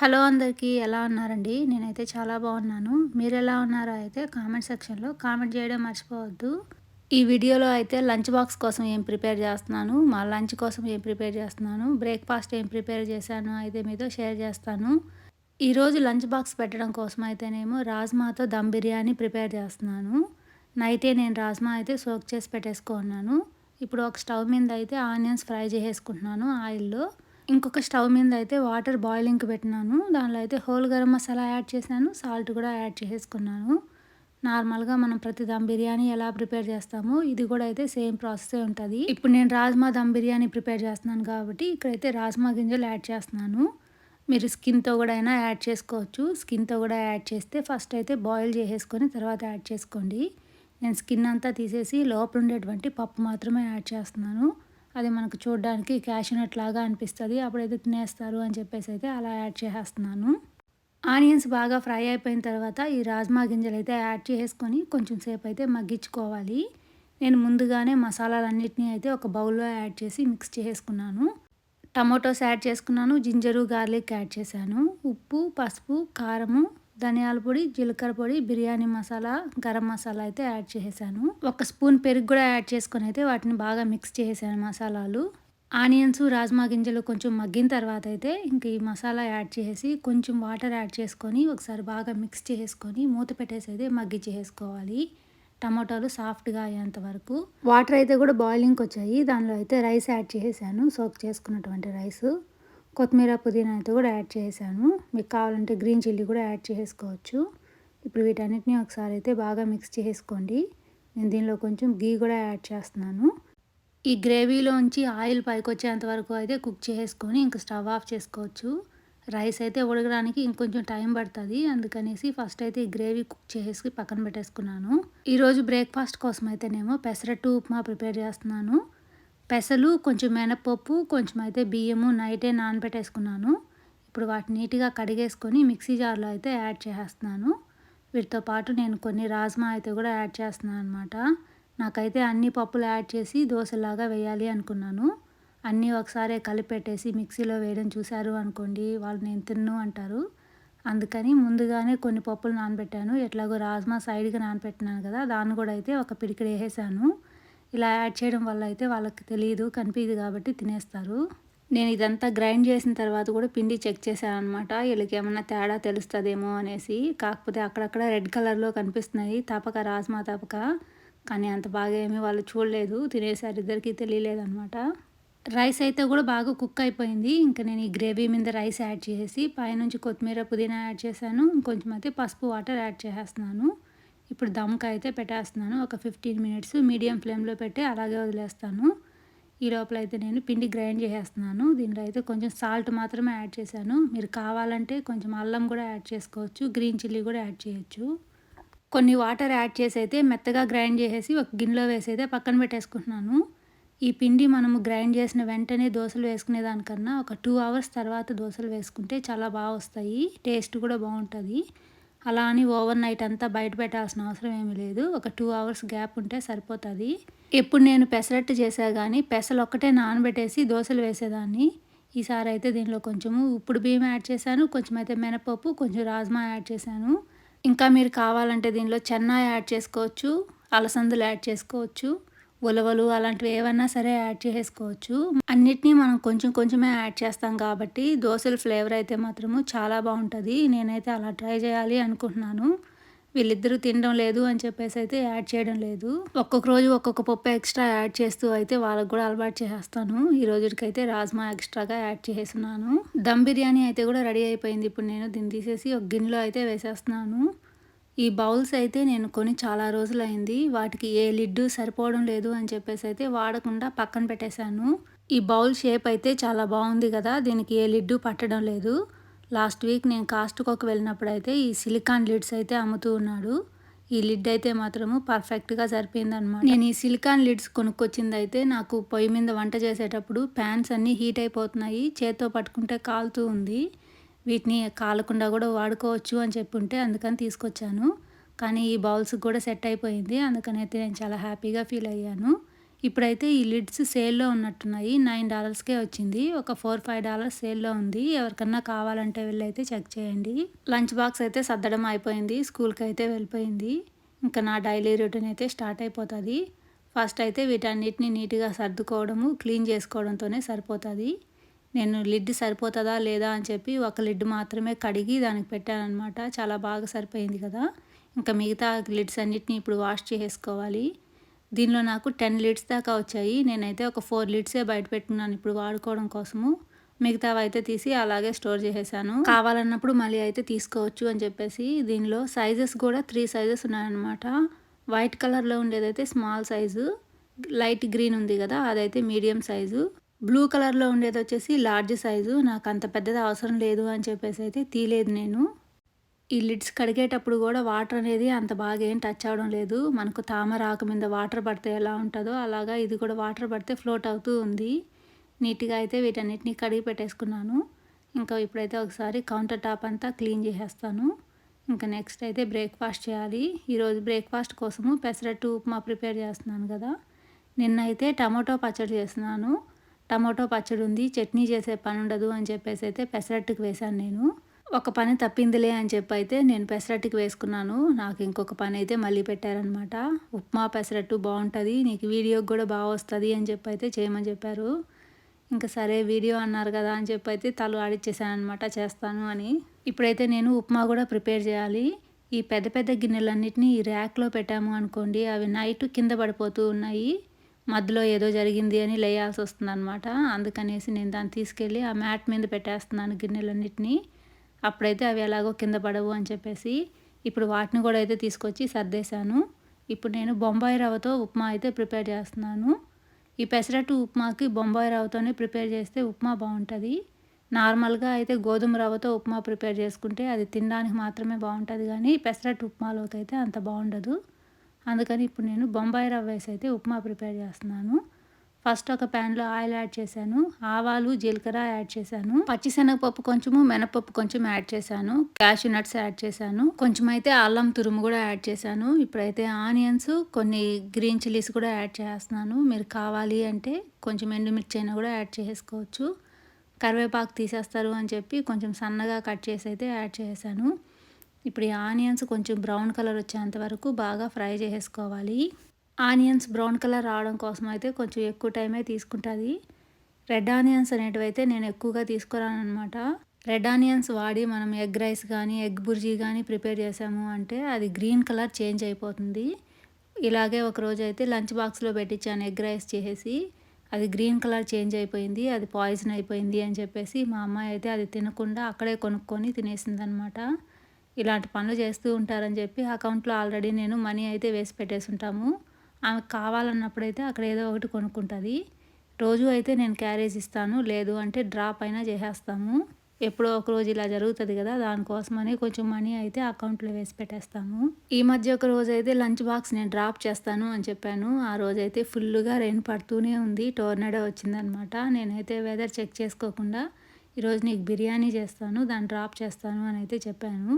Hello అందరికీ ఎలా ఉన్నారండి? నేనైతే చాలా బాగున్నాను. మీరు ఎలా ఉన్నారో అయితే కామెంట్ సెక్షన్లో కామెంట్ చేయడం మర్చిపోవద్దు. ఈ వీడియోలో అయితే లంచ్ బాక్స్ కోసం ఏం ప్రిపేర్ చేస్తున్నాను మా లంచ్ కోసం ఏం ప్రిపేర్ చేస్తున్నాను బ్రేక్ఫాస్ట్ ఏం ప్రిపేర్ చేశాను అయితే మీతో షేర్ చేస్తాను. ఈరోజు లంచ్ బాక్స్ పెట్టడం కోసం అయితేనేమో రాజ్మాతో దమ్ బిర్యానీ ప్రిపేర్ చేస్తున్నాను. నైటే నేను రాజ్మా అయితే సోక్ చేసి పెట్టేసుకున్నాను. ఇప్పుడు ఒక స్టవ్ మీద అయితే ఆనియన్స్ ఫ్రై చేసేసుకుంటున్నాను ఆయిల్లో. ఇంకొక స్టవ్ మీద అయితే వాటర్ బాయిలింగ్కి పెట్టినాను. దానిలో అయితే హోల్ గరం మసాలా యాడ్ చేశాను. సాల్ట్ కూడా యాడ్ చేసేసుకున్నాను. నార్మల్గా మనం ప్రతి దమ్ బిర్యానీ ఎలా ప్రిపేర్ చేస్తామో ఇది కూడా అయితే సేమ్ ప్రాసెసే ఉంటుంది. ఇప్పుడు నేను రాజ్మా దమ్ బిర్యానీ ప్రిపేర్ చేస్తున్నాను కాబట్టి ఇక్కడైతే రాజ్మా గింజలు యాడ్ చేస్తున్నాను. మీరు స్కిన్తో కూడా అయినా యాడ్ చేసుకోవచ్చు. స్కిన్తో కూడా యాడ్ చేస్తే ఫస్ట్ అయితే బాయిల్ చేసేసుకొని తర్వాత యాడ్ చేసుకోండి. నేను స్కిన్ అంతా తీసేసి లోపల ఉండేటువంటి పప్పు మాత్రమే యాడ్ చేస్తున్నాను. అది మనకు చూడడానికి క్యాషనట్ లాగా అనిపిస్తుంది. అప్పుడైతే తినేస్తారు అని చెప్పేసి అయితే అలా యాడ్ చేసేస్తున్నాను. ఆనియన్స్ బాగా ఫ్రై అయిపోయిన తర్వాత ఈ రాజ్మా గింజలు అయితే యాడ్ చేసుకొని కొంచెం సేపు అయితే మగ్గించుకోవాలి. నేను ముందుగానే మసాలాలన్నింటినీ అయితే ఒక బౌల్లో యాడ్ చేసి మిక్స్ చేసుకున్నాను టమాటోస్ యాడ్ చేసుకున్నాను జింజరు గార్లిక్ యాడ్ చేశాను. ఉప్పు పసుపు కారము ధనియాల పొడి జీలకర్ర పొడి బిర్యానీ మసాలా గరం మసాలా అయితే యాడ్ చేసేసాను. ఒక స్పూన్ పెరుగు కూడా యాడ్ చేసుకొని అయితే వాటిని బాగా మిక్స్ చేసేసాను మసాలాలు. ఆనియన్స్ రాజ్మా గింజలు కొంచెం మగ్గిన తర్వాత అయితే ఇంక ఈ మసాలా యాడ్ చేసి కొంచెం వాటర్ యాడ్ చేసుకొని ఒకసారి బాగా మిక్స్ చేసుకొని మూత పెట్టేసి అయితే మగ్గి చేసుకోవాలి. టమాటాలు సాఫ్ట్గా అయ్యేంత వరకు. వాటర్ అయితే కూడా బాయిలింగ్కి వచ్చాయి. దానిలో అయితే రైస్ యాడ్ చేసేసాను. సోక్ చేసుకున్నటువంటి రైస్. కొత్తిమీర పుదీనా అయితే కూడా యాడ్ చేశాను మీకు కావాలంటే గ్రీన్ చిల్లీ కూడా యాడ్ చేసుకోవచ్చు. ఇప్పుడు వీటన్నిటిని ఒకసారి అయితే బాగా మిక్స్ చేసుకోండి. నేను దీనిలో కొంచెం గీ కూడా యాడ్ చేస్తున్నాను. ఈ గ్రేవీలోంచి ఆయిల్ పైకి వచ్చేంత వరకు అయితే కుక్ చేసుకొని ఇంకా స్టవ్ ఆఫ్ చేసుకోవచ్చు. రైస్ అయితే ఉడకడానికి ఇంకొంచెం టైం పడుతుంది. అందుకనేసి ఫస్ట్ అయితే ఈ గ్రేవీ కుక్ చేసి పక్కన పెట్టేసుకున్నాను. ఈరోజు బ్రేక్ఫాస్ట్ కోసం అయితేనేమో పెసరట్టు ఉప్మా ప్రిపేర్ చేస్తున్నాను. పెసలు కొంచెం మినపప్పు కొంచెం అయితే బియ్యము నైటే నానబెట్టేసుకున్నాను. ఇప్పుడు వాటిని నీట్గా కడిగేసుకొని మిక్సీ జార్లో అయితే యాడ్ చేసేస్తున్నాను. వీటితో పాటు నేను కొన్ని రాజ్మా అయితే కూడా యాడ్ చేస్తున్నాను అనమాట నాకైతే అన్ని పప్పులు యాడ్ చేసి దోశలాగా వేయాలి అనుకున్నాను. అన్నీ ఒకసారి కలిపెట్టేసి మిక్సీలో వేయడం చూశారు అనుకోండి వాళ్ళు నేను తిన్ను అంటారు. అందుకని ముందుగానే కొన్ని పప్పులు నానబెట్టాను. ఎట్లాగో రాజ్మా సైడ్గా నానబెట్టినాను కదా దాన్ని కూడా అయితే ఒక పిడికిడి వేసేసాను. ఇలా యాడ్ చేయడం వల్ల అయితే వాళ్ళకి తెలియదు కనిపించదు కాబట్టి తినేస్తారు. నేను ఇదంతా గ్రైండ్ చేసిన తర్వాత కూడా పిండి చెక్ చేశాను అనమాట వీళ్ళకి ఏమన్నా తేడా తెలుస్తుందేమో అనేసి. కాకపోతే అక్కడక్కడ రెడ్ కలర్లో కనిపిస్తున్నాయి తపక రాజ్మా తపక. కానీ అంత బాగా ఏమీ వాళ్ళు చూడలేదు తినేసారు ఇద్దరికి తెలియలేదు అనమాట రైస్ అయితే కూడా బాగా కుక్ అయిపోయింది. ఇంకా నేను ఈ గ్రేవీ మీద రైస్ యాడ్ చేసి పైనుంచి కొత్తిమీర పుదీనా యాడ్ చేశాను. ఇంకొంచెం అయితే పసుపు వాటర్ యాడ్ చేసేస్తున్నాను. ఇప్పుడు దమ్కి అయితే పెట్టేస్తున్నాను. ఒక ఫిఫ్టీన్ మినిట్స్ మీడియం ఫ్లేమ్లో పెట్టి అలాగే వదిలేస్తాను. ఈ లోపల అయితే నేను పిండి గ్రైండ్ చేసేస్తున్నాను. దీనిలో అయితే కొంచెం సాల్ట్ మాత్రమే యాడ్ చేశాను. మీరు కావాలంటే కొంచెం అల్లం కూడా యాడ్ చేసుకోవచ్చు. గ్రీన్ చిల్లీ కూడా యాడ్ చేయొచ్చు. కొన్ని వాటర్ యాడ్ చేసి అయితే మెత్తగా గ్రైండ్ చేసేసి ఒక గిన్నెలో వేసి అయితే పక్కన పెట్టేసుకుంటున్నాను. ఈ పిండి మనము గ్రైండ్ చేసిన వెంటనే దోశలు వేసుకునే దానికన్నా ఒక టూ అవర్స్ తర్వాత దోశలు వేసుకుంటే చాలా బాగా వస్తాయి. టేస్ట్ కూడా బాగుంటుంది. అలా అని ఓవర్ నైట్ అంతా బయట పెట్టాల్సిన అవసరం ఏమీ లేదు. ఒక టూ అవర్స్ గ్యాప్ ఉంటే సరిపోతుంది. ఎప్పుడు నేను పెసరట్టు చేసా కానీ పెసలు ఒక్కటే నానబెట్టేసి దోశలు వేసేదాన్ని. ఈసారి అయితే దీనిలో కొంచెము ఉప్పుడు బియ్యం యాడ్ చేశాను కొంచెం అయితే మినపప్పు కొంచెం రాజ్మా యాడ్ చేశాను. ఇంకా మీరు కావాలంటే దీనిలో చెన్నా యాడ్ చేసుకోవచ్చు అలసందులు యాడ్ చేసుకోవచ్చు. ఉలవలు అలాంటివి ఏవైనా సరే యాడ్ చేసుకోవచ్చు. అన్నిటినీ మనం కొంచెం కొంచెమే యాడ్ చేస్తాం కాబట్టి దోశల ఫ్లేవర్ అయితే మాత్రము చాలా బాగుంటుంది. నేనైతే అలా ట్రై చేయాలి అనుకుంటున్నాను. వీళ్ళిద్దరూ తినడం లేదు అని చెప్పేసి అయితే యాడ్ చేయడం లేదు. ఒక్కొక్క రోజు ఒక్కొక్క పప్పు ఎక్స్ట్రా యాడ్ చేస్తూ అయితే వాళ్ళకు కూడా అలవాటు చేసేస్తాను. ఈ రోజుకైతే రాజ్మా ఎక్స్ట్రాగా యాడ్ చేసేస్తున్నాను. దమ్ బిర్యానీ అయితే కూడా రెడీ అయిపోయింది. ఇప్పుడు నేను దీన్ని తీసేసి ఒక గిన్నెలో అయితే వేసేస్తున్నాను. ఈ బౌల్స్ అయితే నేను కొని చాలా రోజులైంది. వాటికి ఏ లిడ్డు సరిపోవడం లేదు అని చెప్పేసి అయితే వాడకుండా పక్కన పెట్టేశాను. ఈ బౌల్ షేప్ అయితే చాలా బాగుంది కదా దీనికి ఏ లిడ్డు పట్టడం లేదు. లాస్ట్ వీక్ నేను కాస్ట్కోకి వెళ్ళినప్పుడు అయితే ఈ సిలికాన్ లిడ్స్ అయితే అమ్ముతూ ఉన్నాడు. ఈ లిడ్ అయితే మాత్రము పర్ఫెక్ట్గా సరిపోయిందనమాట నేను ఈ సిలికాన్ లిడ్స్ కొనుక్కొచ్చింది అయితే నాకు పొయ్యి మీద వంట చేసేటప్పుడు ప్యాన్స్ అన్నీ హీట్ అయిపోతున్నాయి చేత్తో పట్టుకుంటే కాలుతూ ఉంది. వీటిని కాలకుండా కూడా వాడుకోవచ్చు అని చెప్పుంటే అందుకని తీసుకొచ్చాను. కానీ ఈ బౌల్స్ కూడా సెట్ అయిపోయింది. అందుకనైతే నేను చాలా హ్యాపీగా ఫీల్ అయ్యాను. ఇప్పుడైతే ఈ లిడ్స్ సేల్లో ఉన్నట్టున్నాయి. నైన్ డాలర్స్కే వచ్చింది. ఒక ఫోర్ ఫైవ్ డాలర్స్ సేల్లో ఉంది. ఎవరికన్నా కావాలంటే వెళ్ళైతే చెక్ చేయండి. లంచ్ బాక్స్ అయితే సర్దడం అయిపోయింది. స్కూల్కి అయితే వెళ్ళిపోయింది. ఇంకా నా డైలీ రొటీన్ అయితే స్టార్ట్ అయిపోతుంది. ఫస్ట్ అయితే వీటన్నిటిని నీట్గా సర్దుకోవడము క్లీన్ చేసుకోవడంతోనే సరిపోతుంది. నేను లిడ్ సరిపోతుందా లేదా అని చెప్పి ఒక లిడ్ మాత్రమే కడిగి దానికి పెట్టానమాట చాలా బాగా సరిపోయింది కదా. ఇంకా మిగతా లిడ్స్ అన్నిటిని ఇప్పుడు వాష్ చేసుకోవాలి దీనిలో నాకు టెన్ లీడ్స్ దాకా వచ్చాయి. నేనైతే ఒక ఫోర్ లీడ్సే బయట పెట్టుకున్నాను ఇప్పుడు వాడుకోవడం కోసము. మిగతావి అయితే తీసి అలాగే స్టోర్ చేసేసాను. కావాలన్నప్పుడు మళ్ళీ అయితే తీసుకోవచ్చు అని చెప్పేసి దీనిలో సైజెస్ కూడా త్రీ సైజెస్ ఉన్నాయన్నమాట. వైట్ కలర్లో ఉండేదైతే స్మాల్ సైజు లైట్ గ్రీన్ ఉంది కదా అదైతే మీడియం సైజు. బ్లూ కలర్లో ఉండేది వచ్చేసి లార్జ్ సైజు. నాకు అంత పెద్దది అవసరం లేదు అని చెప్పేసి అయితే తీలేదు నేను. ఈ లిడ్స్ కడిగేటప్పుడు కూడా వాటర్ అనేది అంత బాగా ఏం టచ్ అవడం లేదు. మనకు తామర ఆకు మీద వాటర్ పడితే ఎలా ఉంటుందో అలాగా ఇది కూడా వాటర్ పడితే ఫ్లోట్ అవుతూ ఉంది. నీట్గా అయితే వీటన్నిటిని కడిగి పెట్టేసుకున్నాను. ఇంకా ఇప్పుడైతే ఒకసారి కౌంటర్ టాప్ అంతా క్లీన్ చేసేస్తాను. ఇంకా నెక్స్ట్ అయితే బ్రేక్ఫాస్ట్ చేయాలి. ఈరోజు బ్రేక్ఫాస్ట్ కోసము పెసరట్టు ఉప్మా ప్రిపేర్ చేస్తున్నాను కదా. నిన్న అయితే టమాటో పచ్చడి చేస్తున్నాను. టమాటో పచ్చడి ఉంది చట్నీ చేసే పని ఉండదు అని చెప్పేసి అయితే పెసరట్టుకు వేశాను నేను. ఒక పని తప్పిందిలే అని చెప్పి అయితే నేను పెసరట్టుకు వేసుకున్నాను. నాకు ఇంకొక పని అయితే మళ్ళీ పెట్టారనమాట ఉప్మా పెసరట్టు బాగుంటుంది నీకు వీడియోకి కూడా బాగా వస్తుంది అని చెప్పి అయితే చేయమని చెప్పారు. ఇంకా సరే వీడియో అన్నారు కదా అని చెప్పి అయితే తలు ఆడిచ్చేసాను అనమాట చేస్తాను అని. ఇప్పుడైతే నేను ఉప్మా కూడా ప్రిపేర్ చేయాలి. ఈ పెద్ద పెద్ద గిన్నెలన్నింటినీ ఈ ర్యాక్లో పెట్టాము అనుకోండి అవి నైట్ కింద పడిపోతూ ఉన్నాయి. మధ్యలో ఏదో జరిగింది అని లేయాల్సి వస్తుంది అనమాట అందుకనేసి నేను దాన్ని తీసుకెళ్ళి ఆ మ్యాట్ మీద పెట్టేస్తున్నాను గిన్నెలన్నింటినీ. అప్పుడైతే అవి ఎలాగో కింద పడవు అని చెప్పేసి ఇప్పుడు వాటిని కూడా అయితే తీసుకొచ్చి సర్దేశాను. ఇప్పుడు నేను బొంబాయి రవ్వతో ఉప్మా అయితే ప్రిపేర్ చేస్తున్నాను. ఈ పెసరట్టు ఉప్మాకి బొంబాయి రవ్వతోనే ప్రిపేర్ చేస్తే ఉప్మా బాగుంటుంది. నార్మల్గా అయితే గోధుమ రవ్వతో ఉప్మా ప్రిపేర్ చేసుకుంటే అది తినడానికి మాత్రమే బాగుంటుంది కానీ పెసరట్టు ఉప్మాలోకి అయితే అంత బాగుండదు. అందుకని ఇప్పుడు నేను బొంబాయి రవ్వ వేసి అయితే ఉప్మా ప్రిపేర్ చేస్తున్నాను. ఫస్ట్ ఒక ప్యాన్లో ఆయిల్ యాడ్ చేశాను. ఆవాలు జీలకర్ర యాడ్ చేశాను. పచ్చిశనగపప్పు కొంచెము మినపప్పు కొంచెం యాడ్ చేశాను. క్యాషూ నట్స్ యాడ్ చేశాను. కొంచెం అయితే అల్లం తురుము కూడా యాడ్ చేశాను. ఇప్పుడైతే ఆనియన్స్ కొన్ని గ్రీన్ చిల్లీస్ కూడా యాడ్ చేస్తున్నాను. మీరు కావాలి అంటే కొంచెం ఎండుమిర్చి అయినా కూడా యాడ్ చేసుకోవచ్చు. కరివేపాకు తీసేస్తారు అని చెప్పి కొంచెం సన్నగా కట్ చేసి అయితే యాడ్ చేశాను. ఇప్పుడు ఈ ఆనియన్స్ కొంచెం బ్రౌన్ కలర్ వచ్చేంత వరకు బాగా ఫ్రై చేసుకోవాలి ఆనియన్స్ బ్రౌన్ కలర్ రావడం కోసం అయితే కొంచెం ఎక్కువ టైమే తీసుకుంటుంది. రెడ్ ఆనియన్స్ అనేటివి అయితే నేను ఎక్కువగా తీసుకురాను అనమాట రెడ్ ఆనియన్స్ వాడి మనం ఎగ్ రైస్ కానీ ఎగ్ బుర్జీ కానీ ప్రిపేర్ చేసాము అంటే అది గ్రీన్ కలర్ చేంజ్ అయిపోతుంది. ఇలాగే ఒకరోజు అయితే లంచ్ బాక్స్లో పెట్టించాను ఎగ్ రైస్ చేసేసి. అది గ్రీన్ కలర్ చేంజ్ అయిపోయింది అది పాయిజన్ అయిపోయింది అని చెప్పేసి మా అమ్మాయి అయితే అది తినకుండా అక్కడే కొనుక్కొని తినేసింది అనమాట ఇలాంటి పనులు చేస్తూ ఉంటారని చెప్పి అకౌంట్లో ఆల్రెడీ నేను మనీ అయితే వేసి పెట్టేసి ఉంటాము ఆమెకు కావాలన్నప్పుడైతే అక్కడ ఏదో ఒకటి కొనుక్కుంటుంది. రోజు అయితే నేను క్యారేజ్ ఇస్తాను లేదు అంటే డ్రాప్ అయినా చేసేస్తాము. ఎప్పుడో ఒక రోజు ఇలా జరుగుతుంది కదా దానికోసమని కొంచెం మనీ అయితే అకౌంట్లో వేసి పెట్టేస్తాము. ఈ మధ్య ఒక రోజు అయితే లంచ్ బాక్స్ నేను డ్రాప్ చేస్తాను అని చెప్పాను. ఆ రోజు అయితే ఫుల్గా రెయిన్ పడుతూనే ఉంది టోర్నడో వచ్చిందనమాట. నేనైతే వెదర్ చెక్ చేసుకోకుండా ఈరోజు నీకు బిర్యానీ చేస్తాను దాన్ని డ్రాప్ చేస్తాను అని అయితే చెప్పాను.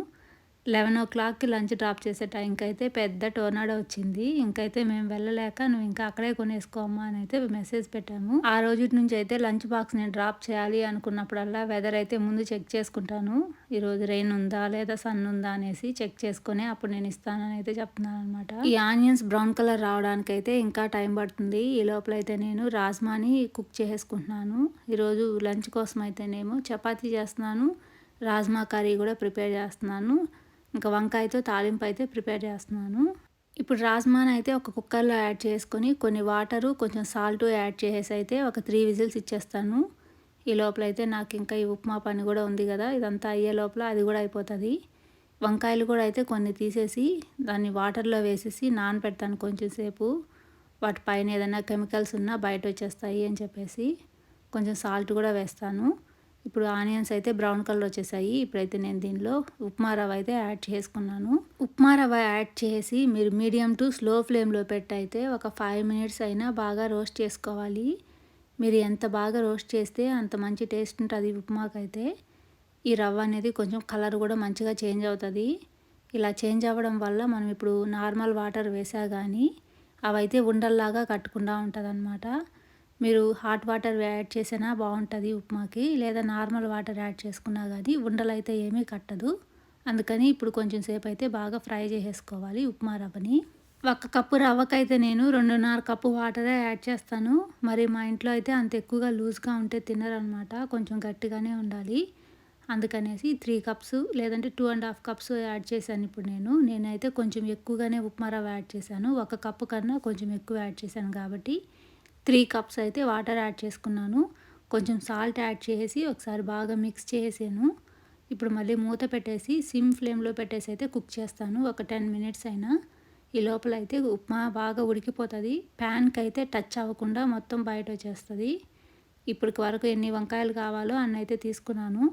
లెవెన్ ఓ క్లాక్కి లంచ్ డ్రాప్ చేసే టైంకి అయితే పెద్ద టోర్నాడో వచ్చింది. ఇంకైతే మేము వెళ్ళలేక నువ్వు ఇంకా అక్కడే కొనేసుకోమ్మా అని అయితే మెసేజ్ పెట్టాము. ఆ రోజు నుంచి అయితే లంచ్ బాక్స్ నేను డ్రాప్ చేయాలి అనుకున్నప్పుడల్లా వెదర్ అయితే ముందు చెక్ చేసుకుంటాను. ఈరోజు రెయిన్ ఉందా లేదా సన్ ఉందా అనేసి చెక్ చేసుకుని అప్పుడు నేను ఇస్తానని అయితే చెప్తున్నాను అనమాట ఈ ఆనియన్స్ బ్రౌన్ కలర్ రావడానికి అయితే ఇంకా టైం పడుతుంది. ఈ లోపల అయితే నేను రాజ్మాని కుక్ చేసుకుంటున్నాను. ఈరోజు లంచ్ కోసం అయితేనేమో చపాతీ చేస్తున్నాను. రాజ్మా కర్రీ కూడా ప్రిపేర్ చేస్తున్నాను. ఇంకా వంకాయతో తాలింపు అయితే ప్రిపేర్ చేస్తున్నాను. ఇప్పుడు రాజ్మాన్ అయితే ఒక కుక్కర్లో యాడ్ చేసుకొని కొన్ని వాటరు కొంచెం సాల్ట్ యాడ్ చేసేసి అయితే ఒక త్రీ విజిల్స్ ఇచ్చేస్తాను. ఈ లోపల అయితే నాకు ఇంకా ఈ ఉప్మా పని కూడా ఉంది కదా ఇదంతా అయ్యే లోపల అది కూడా అయిపోతుంది. వంకాయలు కూడా అయితే కొన్ని తీసేసి దాన్ని వాటర్లో వేసేసి నానపెడతాను కొంచెం సేపు. వాటి పైన ఏదైనా కెమికల్స్ ఉన్నా బయట వచ్చేస్తాయి అని చెప్పేసి కొంచెం సాల్ట్ కూడా వేస్తాను. ఇప్పుడు ఆనియన్స్ అయితే బ్రౌన్ కలర్ వచ్చేసాయి. ఇప్పుడైతే నేను దీనిలో ఉప్మా రవ్వ అయితే యాడ్ చేసుకున్నాను. ఉప్మా రవ్వ యాడ్ చేసి మీరు మీడియం టు స్లో ఫ్లేమ్లో పెట్టయితే ఒక ఫైవ్ మినిట్స్ అయినా బాగా రోస్ట్ చేసుకోవాలి. మీరు ఎంత బాగా రోస్ట్ చేస్తే అంత మంచి టేస్ట్ ఉంటుంది ఉప్మాకైతే. ఈ రవ్వ అనేది కొంచెం కలర్ కూడా మంచిగా చేంజ్ అవుతుంది. ఇలా చేంజ్ అవ్వడం వల్ల మనం ఇప్పుడు నార్మల్ వాటర్ వేసా కానీ అవైతే ఉండల్లాగా కట్టకుండా ఉంటుందన్నమాట. మీరు హాట్ వాటర్ యాడ్ చేసినా బాగుంటుంది ఉప్మాకి లేదా నార్మల్ వాటర్ యాడ్ చేసుకున్నా కానీ ఉండలు అయితే ఏమీ కట్టదు. అందుకని ఇప్పుడు కొంచెం సేపు అయితే బాగా ఫ్రై చేసేసుకోవాలి ఉప్మా రవ్వని. ఒక కప్పు రవ్వకైతే నేను రెండున్నర కప్పు వాటరే యాడ్ చేస్తాను. మరి మా ఇంట్లో అయితే అంత ఎక్కువగా లూజ్గా ఉంటే తినరనమాట కొంచెం గట్టిగానే ఉండాలి. అందుకనేసి త్రీ కప్స్ లేదంటే two and half cups add చేశాను ఇప్పుడు నేను. నేనైతే కొంచెం ఎక్కువగానే ఉప్మా రవ్వ యాడ్ చేశాను. ఒక కప్పు కన్నా కొంచెం ఎక్కువ యాడ్ చేశాను కాబట్టి. త్రీ కప్స్ అయితే వాటర్ యాడ్ చేసుకున్నాను. కొంచెం సాల్ట్ యాడ్ చేసి ఒకసారి బాగా మిక్స్ చేసాను. ఇప్పుడు మళ్ళీ మూత పెట్టేసి సిమ్ ఫ్లేమ్లో పెట్టేసి అయితే కుక్ చేస్తాను. ఒక టెన్ మినిట్స్ అయినా. ఈ లోపల అయితే ఉప్మా బాగా ఉడికిపోతుంది. ప్యాన్కి అయితే టచ్ అవ్వకుండా మొత్తం బయట వచ్చేస్తుంది. ఇప్పటికి వరకు ఎన్ని వంకాయలు కావాలో అన్నైతే తీసుకున్నాను.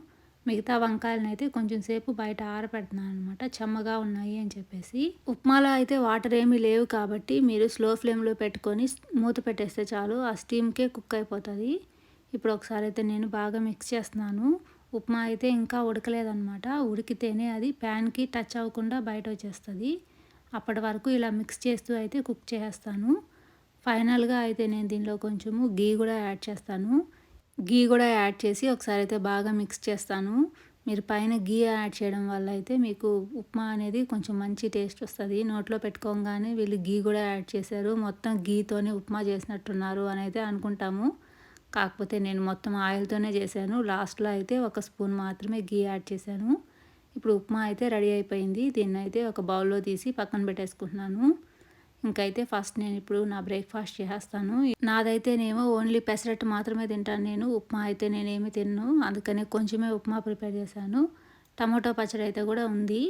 మిగతా వంకాయలను అయితే కొంచెం సేపు బయట ఆరపెడుతున్నాను అనమాట చెమ్మగా ఉన్నాయి అని చెప్పేసి. ఉప్మాలో అయితే వాటర్ ఏమీ లేవు కాబట్టి మీరు స్లో ఫ్లేమ్లో పెట్టుకొని మూత పెట్టేస్తే చాలు. ఆ స్టీమ్కే కుక్ అయిపోతుంది. ఇప్పుడు ఒకసారి అయితే నేను బాగా మిక్స్ చేస్తున్నాను. ఉప్మా అయితే ఇంకా ఉడకలేదనమాట ఉడికితేనే అది ప్యాన్కి టచ్ అవ్వకుండా బయట వచ్చేస్తుంది. అప్పటి వరకు ఇలా మిక్స్ చేస్తూ అయితే కుక్ చేస్తాను. ఫైనల్గా అయితే నేను దీనిలో కొంచెము గీ కూడా యాడ్ చేస్తాను. గీ కూడా యాడ్ చేసి ఒకసారి అయితే బాగా మిక్స్ చేస్తాను. మీరు పైన గీ యాడ్ చేయడం వల్ల అయితే మీకు ఉప్మా అనేది కొంచెం మంచి టేస్ట్ వస్తుంది. నోట్లో పెట్టుకోగానే వీళ్ళు గీ కూడా యాడ్ చేశారు. మొత్తం గీతోనే ఉప్మా చేసినట్టున్నారు అని అయితే అనుకుంటాము. కాకపోతే నేను మొత్తం ఆయిల్తోనే చేశాను. లాస్ట్లో అయితే ఒక స్పూన్ మాత్రమే గీ యాడ్ చేశాను. ఇప్పుడు ఉప్మా అయితే రెడీ అయిపోయింది. దీన్ని అయితే ఒక బౌల్లో తీసి పక్కన పెట్టేసుకుంటున్నాను. ఇంకైతే ఫస్ట్ నేను ఇప్పుడు నా బ్రేక్ఫాస్ట్ చేస్తాను నాదైతేనేమో ఓన్లీ పెసరట్టు మాత్రమే తింటాను నేను. ఉప్మా అయితే నేనేమి తిన్ను. అందుకనే కొంచెమే ఉప్మా ప్రిపేర్ చేశాను. టమాటో పచ్చడి అయితే కూడా ఉంది.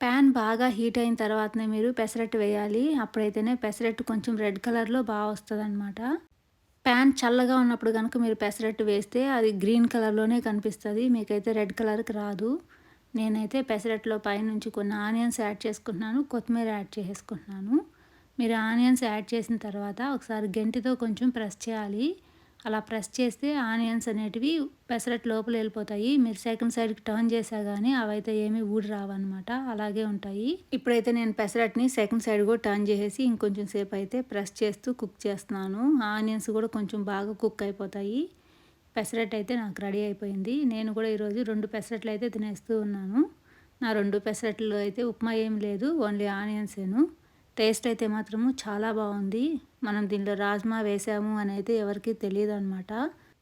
ప్యాన్ బాగా హీట్ అయిన తర్వాతనే మీరు పెసరట్టు వేయాలి. అప్పుడైతేనే పెసరట్టు కొంచెం రెడ్ కలర్లో బాగా వస్తుంది అనమాట ప్యాన్ చల్లగా ఉన్నప్పుడు కనుక మీరు పెసరట్టు వేస్తే అది గ్రీన్ కలర్లోనే కనిపిస్తుంది. మీకైతే రెడ్ కలర్కి రాదు. నేనైతే పెసరట్లో పైనుంచి కొన్ని ఆనియన్స్ యాడ్ చేసుకుంటున్నాను కొత్తిమీర యాడ్ చేసుకుంటున్నాను. మీరు ఆనియన్స్ యాడ్ చేసిన తర్వాత ఒకసారి గంటితో కొంచెం ప్రెస్ చేయాలి. అలా ప్రెస్ చేస్తే ఆనియన్స్ అనేటివి పెసరట్ లోపల వెళ్ళిపోతాయి. మీరు సెకండ్ సైడ్కి టర్న్ చేసా కానీ అవైతే ఏమీ ఊడి రావన్నమాట. అలాగే ఉంటాయి. ఇప్పుడైతే నేను పెసరట్ని సెకండ్ సైడ్ కూడా టర్న్ చేసేసి ఇంకొంచెం సేపు అయితే ప్రెస్ చేస్తూ కుక్ చేస్తున్నాను. ఆనియన్స్ కూడా కొంచెం బాగా కుక్ అయిపోతాయి. పెసరట్ అయితే నాకు రెడీ అయిపోయింది. నేను కూడా ఈరోజు రెండు పెసరట్లు అయితే తినేస్తూ ఉన్నాను. నా రెండు పెసరట్లు అయితే ఉప్మా ఏం లేదు ఓన్లీ ఆనియన్సేను టేస్ట్ అయితే మాత్రము చాలా బాగుంది. మనం దీనిలో రాజ్మా వేసాము అని అయితే ఎవరికి తెలియదు అనమాట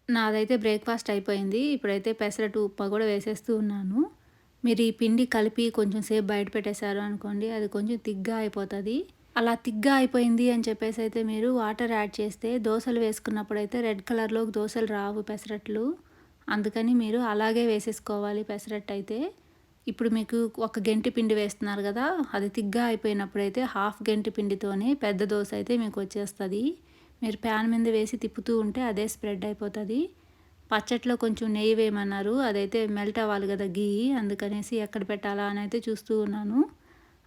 నాదైతే బ్రేక్ఫాస్ట్ అయిపోయింది. ఇప్పుడైతే పెసరట్టు ఉప్మా కూడా వేసేస్తూ ఉన్నాను. మీరు ఈ పిండి కలిపి కొంచెం సేపు బయట పెట్టేశారు అనుకోండి అది కొంచెం తిగ్గా అయిపోతుంది. అలా తిగ్గా అయిపోయింది అని చెప్పేసి అయితే మీరు వాటర్ యాడ్ చేస్తే దోశలు వేసుకున్నప్పుడు అయితే రెడ్ కలర్లోకి దోశలు రావు పెసరట్లు. అందుకని మీరు అలాగే వేసేసుకోవాలి పెసరట్టు అయితే. ఇప్పుడు మీకు ఒక గంటి పిండి వేస్తున్నారు కదా అది తిగ్గా అయిపోయినప్పుడైతే హాఫ్ గంటి పిండితోనే పెద్ద దోశ అయితే మీకు వచ్చేస్తుంది. మీరు ప్యాన్ మీద వేసి తిప్పుతూ ఉంటే అదే స్ప్రెడ్ అయిపోతుంది. పచ్చట్లో కొంచెం నెయ్యి వేయమన్నారు అదైతే మెల్ట్ అవ్వాలి కదా గీ అందుకనేసి ఎక్కడ పెట్టాలా అని అయితే చూస్తూ ఉన్నాను.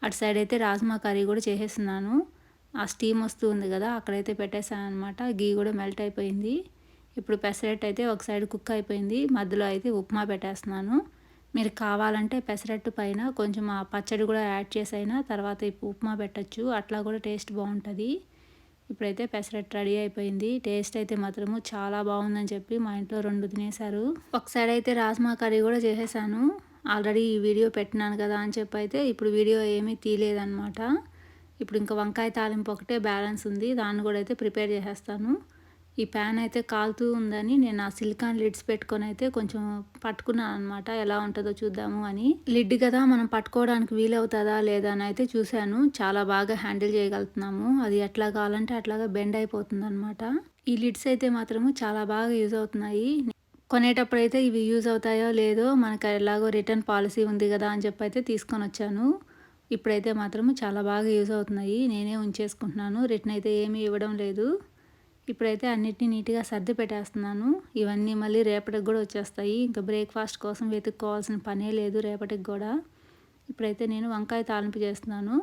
అటు సైడ్ అయితే రాజ్మా కర్రీ కూడా చేసేస్తున్నాను. ఆ స్టీమ్ వస్తూ ఉంది కదా అక్కడైతే పెట్టేశాను అనమాట గీ కూడా మెల్ట్ అయిపోయింది. ఇప్పుడు పెసరెట్ అయితే ఒక సైడ్ కుక్ అయిపోయింది. మధ్యలో అయితే ఉప్మా పెట్టేస్తున్నాను. మీరు కావాలంటే పెసరట్టు పైన కొంచెం ఆ పచ్చడి కూడా యాడ్ చేసైనా తర్వాత ఉప్మా పెట్టచ్చు. అట్లా కూడా టేస్ట్ బాగుంటుంది. ఇప్పుడైతే పెసరట్టు రెడీ అయిపోయింది. టేస్ట్ అయితే మాత్రము చాలా బాగుందని చెప్పి మా ఇంట్లో రెండు తినేశారు. ఒక సైడ్ అయితే రాజ్మా కర్రీ కూడా చేసేసాను. ఆల్రెడీ ఈ వీడియో పెట్టినాను కదా అని చెప్పి అయితే ఇప్పుడు వీడియో ఏమీ తీయలేదనమాట ఇప్పుడు ఇంకా వంకాయ తాలింపు ఒకటే బ్యాలెన్స్ ఉంది దాన్ని కూడా అయితే ప్రిపేర్ చేసేస్తాను. ఈ ప్యాన్ అయితే కాలుతూ ఉందని నేను ఆ సిలికాన్ లిడ్స్ పెట్టుకొని అయితే కొంచెం పట్టుకున్నాను అనమాట ఎలా ఉంటుందో చూద్దాము అని. లిడ్ కదా మనం పట్టుకోవడానికి వీలవుతుందా లేదా అని అయితే చూశాను. చాలా బాగా హ్యాండిల్ చేయగలుగుతున్నాము. అది ఎట్లా కావాలంటే అట్లాగా బెండ్ అయిపోతుంది ఈ లిడ్స్ అయితే మాత్రము చాలా బాగా యూజ్ అవుతున్నాయి. కొనేటప్పుడు అయితే ఇవి యూజ్ అవుతాయో లేదో మనకు ఎలాగో రిటర్న్ పాలసీ ఉంది కదా అని చెప్పి అయితే తీసుకొని వచ్చాను. ఇప్పుడైతే మాత్రం చాలా బాగా యూజ్ అవుతున్నాయి. నేనే ఉంచేసుకుంటున్నాను. రిటర్న్ అయితే ఏమీ ఇవ్వడం లేదు. ఇప్పుడైతే అన్నిటినీ నీట్గా సర్ది పెట్టేస్తున్నాను. ఇవన్నీ మళ్ళీ రేపటికి కూడా వచ్చేస్తాయి. ఇంకా బ్రేక్ఫాస్ట్ కోసం వెతుక్కోవాల్సిన పనే లేదు రేపటికి కూడా. ఇప్పుడైతే నేను వంకాయ తాలింపు చేస్తున్నాను.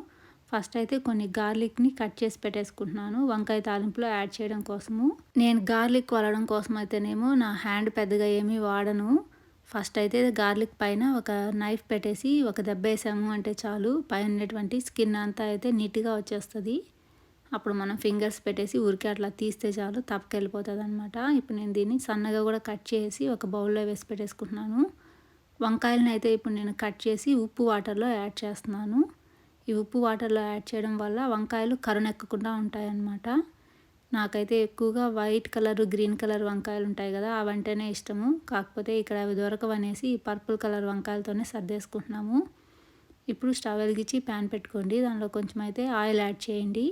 ఫస్ట్ అయితే కొన్ని గార్లిక్ని కట్ చేసి పెట్టేసుకుంటున్నాను. వంకాయ తాలింపులో యాడ్ చేయడం కోసము. నేను గార్లిక్ వలడం కోసం అయితేనేమో నా హ్యాండ్ పెద్దగా ఏమీ వాడను. ఫస్ట్ అయితే గార్లిక్ పైన ఒక నైఫ్ పెట్టేసి ఒక దెబ్బ వేసాము అంటే చాలు. పైన ఉన్నటువంటి స్కిన్ అంతా అయితే నీట్గా వచ్చేస్తుంది. అప్పుడు మనం ఫింగర్స్ పెట్టేసి ఊరికే అట్లా తీస్తే చాలు తప్పకెళ్ళిపోతుంది అనమాట ఇప్పుడు నేను దీన్ని సన్నగా కూడా కట్ చేసి ఒక బౌల్లో వేసి పెట్టేసుకుంటున్నాను. వంకాయలను అయితే ఇప్పుడు నేను కట్ చేసి ఉప్పు వాటర్లో యాడ్ చేస్తున్నాను. ఈ ఉప్పు వాటర్లో యాడ్ చేయడం వల్ల వంకాయలు కరునెక్కకుండా ఉంటాయన్నమాట. నాకైతే ఎక్కువగా వైట్ కలర్ గ్రీన్ కలర్ వంకాయలు ఉంటాయి కదా అవంటేనే ఇష్టము. కాకపోతే ఇక్కడ అవి దొరకవనేసి పర్పుల్ కలర్ వంకాయలతోనే సర్దేసుకుంటున్నాము. ఇప్పుడు స్టవ్ వెలిగించి ప్యాన్ పెట్టుకోండి. దానిలో కొంచెం అయితే ఆయిల్ యాడ్ చేయండి.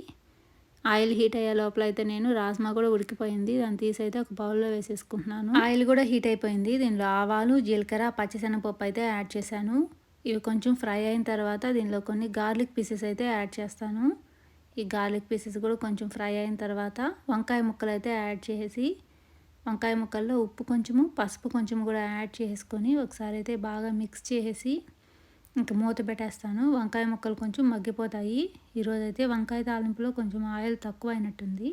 ఆయిల్ హీట్ అయ్యే లోపల అయితే నేను రాజ్మా కూడా ఉడికిపోయింది. దాన్ని తీసి అయితే ఒక బౌల్లో వేసేసుకుంటున్నాను. ఆయిల్ కూడా హీట్ అయిపోయింది. దీనిలో ఆవాలు జీలకర్ర పచ్చిశనగపప్పు అయితే యాడ్ చేశాను. ఇవి కొంచెం ఫ్రై అయిన తర్వాత దీనిలో కొన్ని గార్లిక్ పీసెస్ అయితే యాడ్ చేస్తాను. ఈ గార్లిక్ పీసెస్ కూడా కొంచెం ఫ్రై అయిన తర్వాత వంకాయ ముక్కలు అయితే యాడ్ చేసి వంకాయ ముక్కల్లో ఉప్పు కొంచెము పసుపు కొంచెం కూడా యాడ్ చేసుకొని ఒకసారి అయితే బాగా మిక్స్ చేసి ఇంకా మూత పెట్టేస్తాను. వంకాయ ముక్కలు కొంచెం మగ్గిపోతాయి. ఈరోజైతే వంకాయ తాలింపులో కొంచెం ఆయిల్ తక్కువ అయినట్టుంది.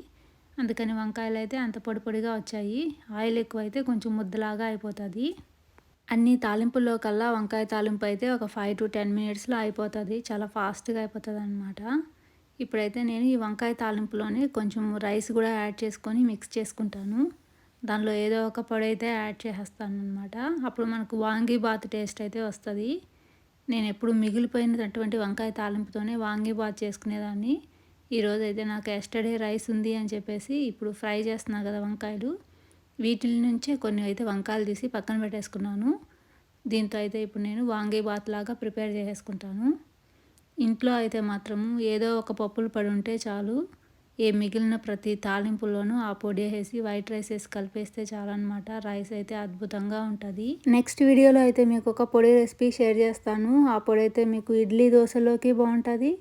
అందుకని వంకాయలు అయితే అంత పొడి పొడిగా వచ్చాయి. ఆయిల్ ఎక్కువ అయితే కొంచెం ముద్దలాగా అయిపోతుంది. అన్ని తాలింపుల్లో కల్లా వంకాయ తాలింపు అయితే ఒక ఫైవ్ టు టెన్ మినిట్స్లో అయిపోతుంది. చాలా ఫాస్ట్గా అయిపోతుంది అనమాట ఇప్పుడైతే నేను ఈ వంకాయ తాలింపులోనే కొంచెం రైస్ కూడా యాడ్ చేసుకొని మిక్స్ చేసుకుంటాను. దానిలో ఏదో ఒక పొడి అయితే యాడ్ చేసేస్తాను అనమాట అప్పుడు మనకు వాంగి బాత్ టేస్ట్ అయితే వస్తుంది. నేను ఎప్పుడు మిగిలిపోయినటువంటి వంకాయ తాలింపుతోనే వాంగి బాత్ చేసుకునేదాన్ని. ఈరోజు అయితే నాకు ఎస్టర్డే రైస్ ఉంది అని చెప్పేసి ఇప్పుడు ఫ్రై చేస్తున్నా కదా వంకాయలు. వీటిల నుంచే కొన్ని అయితే వంకాయలు తీసి పక్కన పెట్టేసుకున్నాను. దీంతో అయితే ఇప్పుడు నేను వాంగే బాత్ లాగా ప్రిపేర్ చేసేసుకుంటాను. ఇంట్లో అయితే మాత్రము ఏదో ఒక పప్పులు పడి ఉంటే చాలు. ఏ మిగిలిన ప్రతి తాలింపులోనూ ఆ పొడి వేసి వైట్ రైస్ వేసి కలిపేస్తే చాలన్నమాట. రైస్ అయితే అద్భుతంగా ఉంటుంది. నెక్స్ట్ వీడియోలో అయితే మీకు ఒక పొడి రెసిపీ షేర్ చేస్తాను. ఆ పొడి అయితే మీకు ఇడ్లీ దోశలోకి బాగుంటుంది.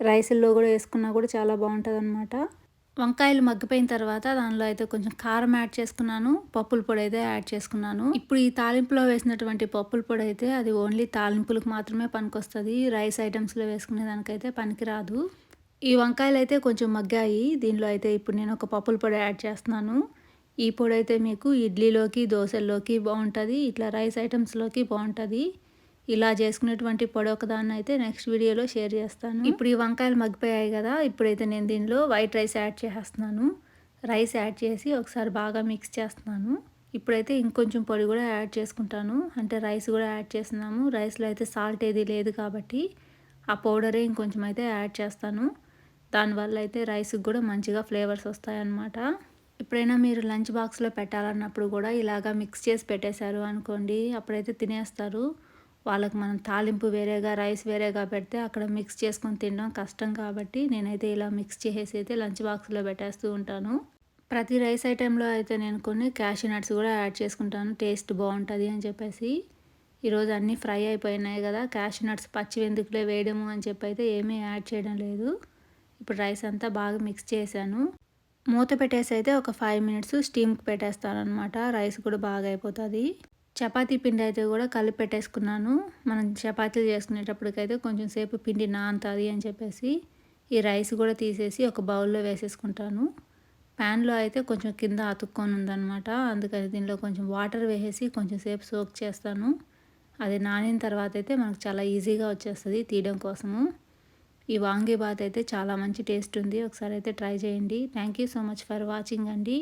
రైస్లో కూడా వేసుకున్నా కూడా చాలా బాగుంటుంది అనమాట వంకాయలు మగ్గిపోయిన తర్వాత దానిలో అయితే కొంచెం కారం యాడ్ చేసుకున్నాను పప్పుల పొడి అయితే యాడ్ చేసుకున్నాను. ఇప్పుడు ఈ తాలింపులో వేసినటువంటి పప్పుల పొడి అయితే అది ఓన్లీ తాలింపులకు మాత్రమే పనికొస్తుంది. రైస్ ఐటమ్స్లో వేసుకునే దానికైతే పనికిరాదు. ఈ వంకాయలు అయితే కొంచెం మగ్గాయి. దీనిలో అయితే ఇప్పుడు నేను ఒక పప్పుల పొడి యాడ్ చేస్తున్నాను. ఈ పొడి అయితే మీకు ఇడ్లీలోకి దోశల్లోకి బాగుంటుంది. ఇట్లా రైస్ ఐటమ్స్లోకి బాగుంటుంది. ఇలా చేసుకునేటువంటి పొడి ఒకదాన్ని అయితే నెక్స్ట్ వీడియోలో షేర్ చేస్తాను. ఇప్పుడు ఈ వంకాయలు మగ్గిపోయాయి కదా ఇప్పుడైతే నేను దీనిలో వైట్ రైస్ యాడ్ చేస్తున్నాను. రైస్ యాడ్ చేసి ఒకసారి బాగా మిక్స్ చేస్తున్నాను. ఇప్పుడైతే ఇంకొంచెం పొడి కూడా యాడ్ చేసుకుంటాను. అంటే రైస్ కూడా యాడ్ చేస్తున్నాము. రైస్లో అయితే సాల్ట్ ఏది లేదు కాబట్టి ఆ పౌడరే ఇంకొంచెం అయితే యాడ్ చేస్తాను. దానివల్ల అయితే రైస్కి కూడా మంచిగా ఫ్లేవర్స్ వస్తాయన్నమాట. ఎప్పుడైనా మీరు లంచ్ బాక్స్లో పెట్టాలన్నప్పుడు కూడా ఇలాగా మిక్స్ చేసి పెట్టేశారు అనుకోండి అప్పుడైతే తినేస్తారు. వాళ్ళకి మనం తాలింపు వేరేగా రైస్ వేరేగా పెడితే అక్కడ మిక్స్ చేసుకొని తినడం కష్టం కాబట్టి నేనైతే ఇలా మిక్స్ చేసేసి అయితే లంచ్ బాక్స్లో పెట్టేస్తూ ఉంటాను. ప్రతి రైస్ ఐటెంలో అయితే నేను కొన్ని క్యాషూ నట్స్ కూడా యాడ్ చేసుకుంటాను. టేస్ట్ బాగుంటుంది అని చెప్పేసి. ఈరోజు అన్నీ ఫ్రై అయిపోయినాయి కదా క్యాషూ నట్స్ పచ్చి ఎందుకులే వేయడము అని చెప్పి అయితే ఏమీ యాడ్ చేయడం లేదు. ఇప్పుడు రైస్ అంతా బాగా మిక్స్ చేశాను. మూత పెట్టేసి అయితే ఒక ఫైవ్ మినిట్స్ స్టీమ్కి పెట్టేస్తాను అనమాట రైస్ కూడా బాగా అయిపోతుంది. చపాతీ పిండి అయితే కూడా కలిపి పెట్టేసుకున్నాను. మనం చపాతీలు చేసుకునేటప్పటికైతే కొంచెం సేపు పిండి నాంతది అని చెప్పేసి ఈ రైస్ కూడా తీసేసి ఒక బౌల్లో వేసేసుకుంటాను. ప్యాన్లో అయితే కొంచెం కింద అతుక్కొని ఉందనమాట అందుకని దీనిలో కొంచెం వాటర్ వేసేసి కొంచెం సేపు సోక్ చేస్తాను. అది నానిన తర్వాత అయితే మనకు చాలా ఈజీగా వచ్చేస్తుంది తీయడం కోసము. ఈ వాంగీ బాత్ అయితే చాలా మంచి టేస్ట్ ఉంది. ఒకసారి అయితే ట్రై చేయండి. Thank you so much for watching అండి.